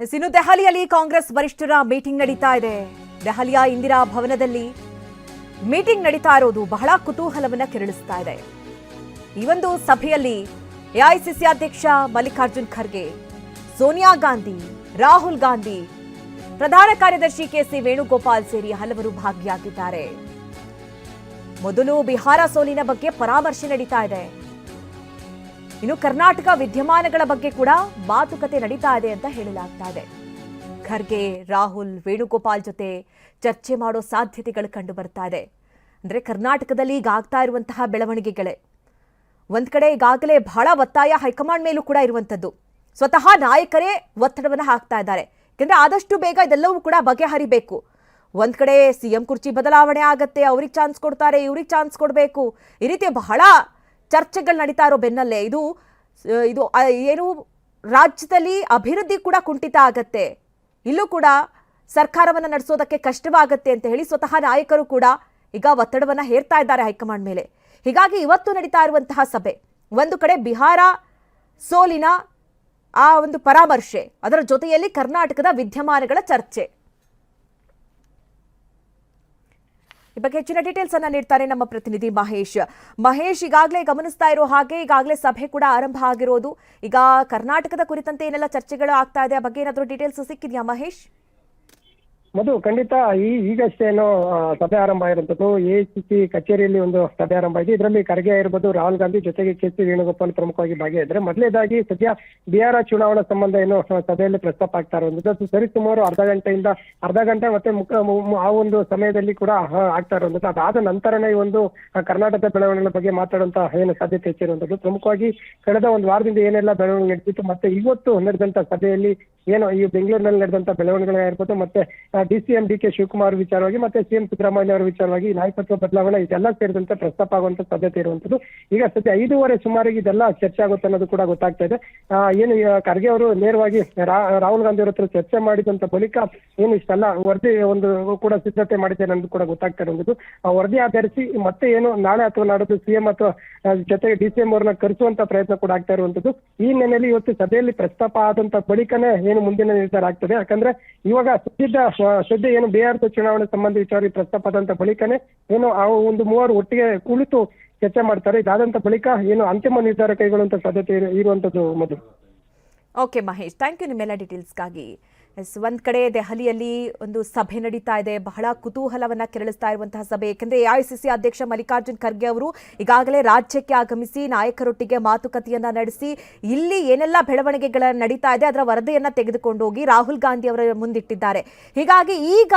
ಇನ್ನು ದೆಹಲಿಯಲ್ಲಿ ಕಾಂಗ್ರೆಸ್ ವರಿಷ್ಠರ ಮೀಟಿಂಗ್ ನಡೀತಾ ಇದೆ. ದೆಹಲಿಯ ಇಂದಿರಾ ಭವನದಲ್ಲಿ ಮೀಟಿಂಗ್ ನಡೀತಾ ಇರೋದು ಬಹಳ ಕುತೂಹಲವನ್ನ ಕೆರಳಿಸ್ತಾ ಇದೆ. ಈ ಒಂದು ಸಭೆಯಲ್ಲಿ ಎಐಸಿಸಿ ಅಧ್ಯಕ್ಷ ಮಲ್ಲಿಕಾರ್ಜುನ್ ಖರ್ಗೆ, ಸೋನಿಯಾ ಗಾಂಧಿ, ರಾಹುಲ್ ಗಾಂಧಿ, ಪ್ರಧಾನ ಕಾರ್ಯದರ್ಶಿ ಕೆಸಿ ವೇಣುಗೋಪಾಲ್ ಸೇರಿ ಹಲವರು ಭಾಗಿಯಾಗಿದ್ದಾರೆ. ಮೊದಲು ಬಿಹಾರ ಸೋಲಿನ ಬಗ್ಗೆ ಪರಾಮರ್ಶೆ ನಡೀತಾ ಇದೆ. ಇನ್ನು ಕರ್ನಾಟಕ ವಿದ್ಯಮಾನಗಳ ಬಗ್ಗೆ ಕೂಡ ಮಾತುಕತೆ ನಡೀತಾ ಇದೆ ಅಂತ ಹೇಳಲಾಗ್ತಾ ಇದೆ. ಖರ್ಗೆ, ರಾಹುಲ್, ವೇಣುಗೋಪಾಲ್ ಜೊತೆ ಚರ್ಚೆ ಮಾಡೋ ಸಾಧ್ಯತೆಗಳು ಕಂಡು ಬರ್ತಾ ಇದೆ. ಅಂದ್ರೆ ಕರ್ನಾಟಕದಲ್ಲಿ ಈಗ ಆಗ್ತಾ ಇರುವಂತಹ ಬೆಳವಣಿಗೆಗಳೇ. ಒಂದು ಕಡೆ ಈಗಾಗಲೇ ಬಹಳ ಒತ್ತಾಯ ಹೈಕಮಾಂಡ್ ಮೇಲೂ ಕೂಡ ಇರುವಂತದ್ದು ಸ್ವತಃ ನಾಯಕರೇ ಒತ್ತಡವನ್ನು ಹಾಕ್ತಾ ಇದ್ದಾರೆ. ಯಾಕಂದ್ರೆ ಆದಷ್ಟು ಬೇಗ ಇದೆಲ್ಲವೂ ಕೂಡ ಬಗೆಹರಿಬೇಕು. ಒಂದು ಕಡೆ ಸಿಎಂ ಕುರ್ಚಿ ಬದಲಾವಣೆ ಆಗತ್ತೆ, ಅವ್ರಿಗೆ ಚಾನ್ಸ್ ಕೊಡ್ತಾರೆ, ಇವ್ರಿಗೆ ಚಾನ್ಸ್ ಕೊಡಬೇಕು. ಈ ರೀತಿ ಬಹಳ ಚರ್ಚೆಗಳು ನಡೀತಾ ಇರೋ ಬೆನ್ನಲ್ಲೇ ಇದು ಇದು ಏನು ರಾಜ್ಯದಲ್ಲಿ ಅಭಿವೃದ್ಧಿ ಕೂಡ ಕುಂಠಿತ ಆಗತ್ತೆ. ಇಲ್ಲೂ ಕೂಡ ಸರ್ಕಾರವನ್ನು ನಡೆಸೋದಕ್ಕೆ ಕಷ್ಟವಾಗತ್ತೆ ಅಂತ ಹೇಳಿ ಸ್ವತಃ ನಾಯಕರು ಕೂಡ ಈಗ ಒತ್ತಡವನ್ನು ಹೇರ್ತಾ ಇದ್ದಾರೆ ಹೈಕಮಾಂಡ್ ಮೇಲೆ. ಹೀಗಾಗಿ ಇವತ್ತು ನಡೀತಾ ಇರುವಂತಹ ಸಭೆ, ಒಂದು ಕಡೆ ಬಿಹಾರ ಸೋಲಿನ ಆ ಒಂದು ಪರಾಮರ್ಶೆ, ಅದರ ಜೊತೆಯಲ್ಲಿ ಕರ್ನಾಟಕದ ವಿದ್ಯಮಾನಗಳ ಚರ್ಚೆ. ಈ ಬಗ್ಗೆ ಹೆಚ್ಚಿನ ಡೀಟೇಲ್ಸ್ ಅನ್ನ ನೀಡ್ತಾರೆ ನಮ್ಮ ಪ್ರತಿನಿಧಿ ಮಹೇಶ್. ಮಹೇಶ್ ಈಗಾಗಲೇ ಗಮನಿಸ್ತಾ ಇರೋ ಹಾಗೆ ಈಗಾಗಲೇ ಸಭೆ ಕೂಡ ಆರಂಭ ಆಗಿರೋದು. ಈಗ ಕರ್ನಾಟಕದ ಕುರಿತಂತೆ ಏನೆಲ್ಲ ಚರ್ಚೆಗಳು ಆಗ್ತಾ ಇದೆ, ಆ ಬಗ್ಗೆ ಏನಾದರೂ ಡೀಟೇಲ್ಸ್ ಸಿಕ್ಕಿದ್ಯಾ ಮಹೇಶ್? ಮಧು, ಖಂಡಿತ ಈ ಈಗಷ್ಟೇ ಏನು ಸಭೆ ಆರಂಭ ಆಗಿರುವಂತದ್ದು ಎ ಸಿ ಸಿ ಕಚೇರಿಯಲ್ಲಿ ಒಂದು ಸಭೆ ಆರಂಭ ಆಗಿದೆ. ಇದರಲ್ಲಿ ಖರ್ಗೆ ಇರ್ಬೋದು ರಾಹುಲ್ ಗಾಂಧಿ ಜೊತೆಗೆ ಕೆ ಸಿ ವೇಣುಗೋಪಾಲ್ ಪ್ರಮುಖವಾಗಿ ಭಾಗಿಯಾದ್ರೆ, ಮೊದಲೇದಾಗಿ ಸದ್ಯ ಬಿಹಾರ ಚುನಾವಣಾ ಸಂಬಂಧ ಏನು ಸಭೆಯಲ್ಲಿ ಪ್ರಸ್ತಾಪ ಆಗ್ತಾ ಇರುವಂತದ್ದು ಅದು ಸರಿ ಸುಮಾರು ಅರ್ಧ ಗಂಟೆಯಿಂದ, ಅರ್ಧ ಗಂಟೆ ಮತ್ತೆ ಮುಖ ಆ ಒಂದು ಸಮಯದಲ್ಲಿ ಕೂಡ ಆಗ್ತಾ ಇರುವಂತದ್ದು ಅದಾದ ನಂತರನೇ ಈ ಒಂದು ಕರ್ನಾಟಕದ ಬೆಳವಣಿಗೆಗಳ ಬಗ್ಗೆ ಮಾತಾಡುವಂತ ಏನು ಸಾಧ್ಯತೆ ಹೆಚ್ಚಿರುವಂತದ್ದು ಪ್ರಮುಖವಾಗಿ ಕಳೆದ ಒಂದು ವಾರದಿಂದ ಏನೆಲ್ಲ ಬೆಳವಣಿಗೆ ನಡೆದಿತ್ತು, ಮತ್ತೆ ಇವತ್ತು ನಡೆದಂತ ಸಭೆಯಲ್ಲಿ ಏನು, ಈ ಬೆಂಗಳೂರಿನಲ್ಲಿ ನಡೆದಂತ ಬೆಳವಣಿಗೆಗಳಾಗಿರ್ಬೋದು, ಮತ್ತೆ D C M D K Shivakumar ವಿಚಾರವಾಗಿ ಮತ್ತೆ ಸಿಎಂ ಸಿದ್ದರಾಮಯ್ಯ ಅವರ ವಿಚಾರವಾಗಿ ನಾಯಕತ್ವ ಬದಲಾವಣೆ ಇದೆಲ್ಲ ಸೇರಿದಂತೆ ಪ್ರಸ್ತಾಪ ಆಗುವಂತ ಸಾಧ್ಯತೆ ಇರುವಂತದ್ದು ಈಗ ಸದ್ಯ ಐದೂವರೆ ಸುಮಾರಿಗೆ ಇದೆಲ್ಲ ಚರ್ಚೆ ಆಗುತ್ತೆ ಅನ್ನೋದು ಕೂಡ ಗೊತ್ತಾಗ್ತಾ ಇದೆ. ಏನು ಖರ್ಗೆ ಅವರು ನೇರವಾಗಿ ರಾಹುಲ್ ಗಾಂಧಿ ಅವರ ಹತ್ರ ಚರ್ಚೆ ಮಾಡಿದಂತ ಬಳಿಕ ಏನು ಇಷ್ಟೆಲ್ಲ ವರದಿ ಒಂದು ಕೂಡ ಸಿದ್ಧತೆ ಮಾಡಿದೆ ಅನ್ನೋದು ಕೂಡ ಗೊತ್ತಾಗ್ತಾ ಇರುವಂತದ್ದು ಆ ವರದಿ ಆಧರಿಸಿ ಮತ್ತೆ ಏನು ನಾಳೆ ಅಥವಾ ನಾಡದ್ದು ಸಿಎಂ ಅಥವಾ ಜೊತೆಗೆ ಡಿ ಸಿ ಎಂ ಅವ್ರನ್ನ ಕರೆಸುವಂತ ಪ್ರಯತ್ನ ಕೂಡ ಆಗ್ತಾ ಇರುವಂತದ್ದು ಈ ನೆಲೆಯಲ್ಲಿ ಇವತ್ತು ಸಭೆಯಲ್ಲಿ ಪ್ರಸ್ತಾಪ ಆದಂತ ಬಳಿಕನೇ ಏನು ಮುಂದಿನ ನಿರ್ಧಾರ ಆಗ್ತದೆ. ಯಾಕಂದ್ರೆ ಇವಾಗ ಸದ್ಯದ ಸದ್ಯ ಏನು ಬಿಹಾರದ ಚುನಾವಣೆ ಸಂಬಂಧ ವಿಚಾರ ಪ್ರಸ್ತಾಪದಂತ ಬಳಿಕನೇ ಏನು ಆ ಒಂದು ಮೂವರು ಒಟ್ಟಿಗೆ ಕುಳಿತು ಚರ್ಚೆ ಮಾಡ್ತಾರೆ. ಇದಾದಂತ ಬಳಿಕ ಏನು ಅಂತಿಮ ನಿರ್ಧಾರ ಕೈಗೊಳ್ಳುವಂತ ಸಾಧ್ಯತೆ ಇರುವಂತದ್ದು ಮೊದಲು ಓಕೆ ಮಹೇಶ್. ಥ್ಯಾಂಕ್ ಯು ನಿಮ್ಮೆಲ್ಲ ಡೀಟೇಲ್ಸ್ಗಾಗಿ ಎಸ್, ಒಂದ್ ಕಡೆ ದೆಹಲಿಯಲ್ಲಿ ಒಂದು ಸಭೆ ನಡೀತಾ ಇದೆ. ಬಹಳ ಕುತೂಹಲವನ್ನ ಕೆರಳಿಸ್ತಾ ಇರುವಂತಹ ಸಭೆ. ಯಾಕಂದ್ರೆ ಎಐಸಿಸಿ ಅಧ್ಯಕ್ಷ ಮಲ್ಲಿಕಾರ್ಜುನ್ ಖರ್ಗೆ ಅವರು ಈಗಾಗಲೇ ರಾಜ್ಯಕ್ಕೆ ಆಗಮಿಸಿ ನಾಯಕರೊಟ್ಟಿಗೆ ಮಾತುಕತೆಯನ್ನ ನಡೆಸಿ ಇಲ್ಲಿ ಏನೆಲ್ಲ ಬೆಳವಣಿಗೆಗಳ ನಡೀತಾ ಇದೆ ಅದರ ವರದಿಯನ್ನ ತೆಗೆದುಕೊಂಡು ಹೋಗಿ ರಾಹುಲ್ ಗಾಂಧಿ ಅವರ ಮುಂದಿಟ್ಟಿದ್ದಾರೆ. ಹೀಗಾಗಿ ಈಗ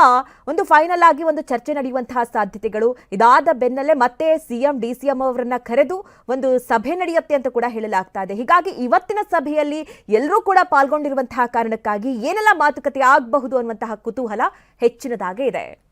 ಒಂದು ಫೈನಲ್ ಆಗಿ ಒಂದು ಚರ್ಚೆ ನಡೆಯುವಂತಹ ಸಾಧ್ಯತೆಗಳು ಇದಾದ ಬೆನ್ನಲ್ಲೇ ಮತ್ತೆ ಸಿಎಂ ಡಿ ಸಿ ಅವರನ್ನ ಕರೆದು ಒಂದು ಸಭೆ ನಡೆಯುತ್ತೆ ಅಂತ ಕೂಡ ಹೇಳಲಾಗ್ತಾ ಇದೆ. ಹೀಗಾಗಿ ಇವತ್ತಿನ ಸಭೆಯಲ್ಲಿ ಎಲ್ಲರೂ ಕೂಡ ಪಾಲ್ಗೊಂಡಿರುವಂತಹ ಕಾರಣಕ್ಕಾಗಿ ಏನೆಲ್ಲ ಮಾತುಕತೆ ಆಗಬಹುದು ಅನ್ನುವಂತಹ ಕುತೂಹಲ ಹೆಚ್ಚಿನದಾಗೇ ಇದೆ.